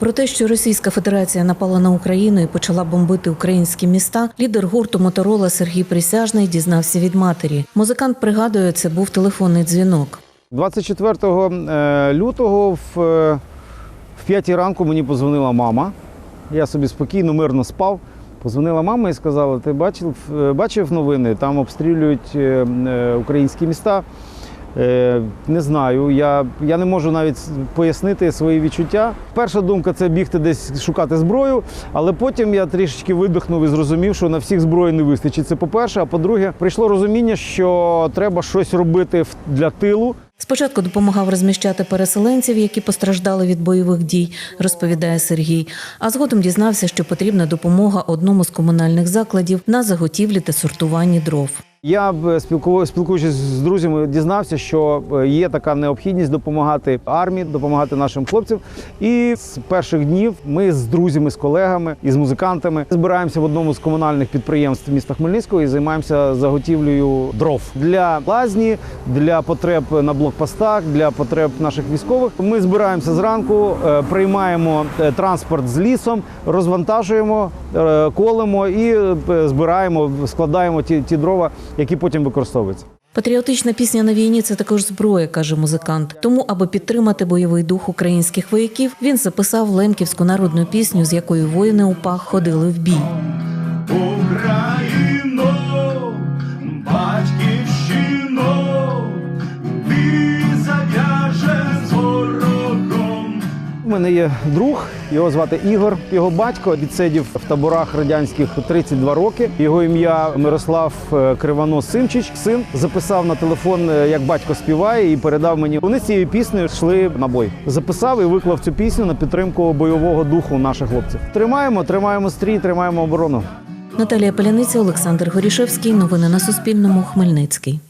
Про те, що Російська Федерація напала на Україну і почала бомбити українські міста, лідер гурту Моторола Сергій Присяжний дізнався від матері. Музикант пригадує, це був телефонний дзвінок. 24 е, лютого в, е, в 5 ранку мені позвонила мама. Я собі спокійно, мирно спав. Позвонила мама і сказала: ти бачив, е, бачив новини, там обстрілюють українські міста. Е, Не знаю, я, я не можу навіть пояснити свої відчуття. Перша думка це бігти десь шукати зброю, але потім я трішечки видихнув і зрозумів, що на всіх зброї не вистачить. Це по-перше. А по-друге, прийшло розуміння, що треба щось робити для тилу. Спочатку допомагав розміщати переселенців, які постраждали від бойових дій, розповідає Сергій. А згодом дізнався, що потрібна допомога одному з комунальних закладів на заготівлі та сортуванні дров. Я б, спілкував- спілкуючись з друзями, дізнався, що е, є така необхідність допомагати армії, допомагати нашим хлопцям. І з перших днів ми з друзями, з колегами і з музикантами збираємося в одному з комунальних підприємств міста Хмельницького і займаємося заготівлею дров для лазні, для потреб на блокпостах, для потреб наших військових. Ми збираємося зранку, е, приймаємо е, транспорт з лісом, розвантажуємо, е, колемо і е, збираємо, складаємо ті, ті дрова, які потім використовуються. Патріотична пісня на війні це також зброя, каже музикант. Тому, аби підтримати бойовий дух українських вояків, він записав лемківську народну пісню, з якою воїни УПА ходили в бій. Мене є друг, його звати Ігор. Його батько відсидів в таборах радянських 32 роки. Його ім'я Мирослав е, Кривонос Симчич. Син записав на телефон, е, як батько співає, і передав мені. Вони з цією піснею йшли на бой. Записав і виклав цю пісню на підтримку бойового духу наших хлопців. Тримаємо, тримаємо стрій, тримаємо оборону. Наталія Поляниця, Олександр Горішевський. Новини на Суспільному. Хмельницький.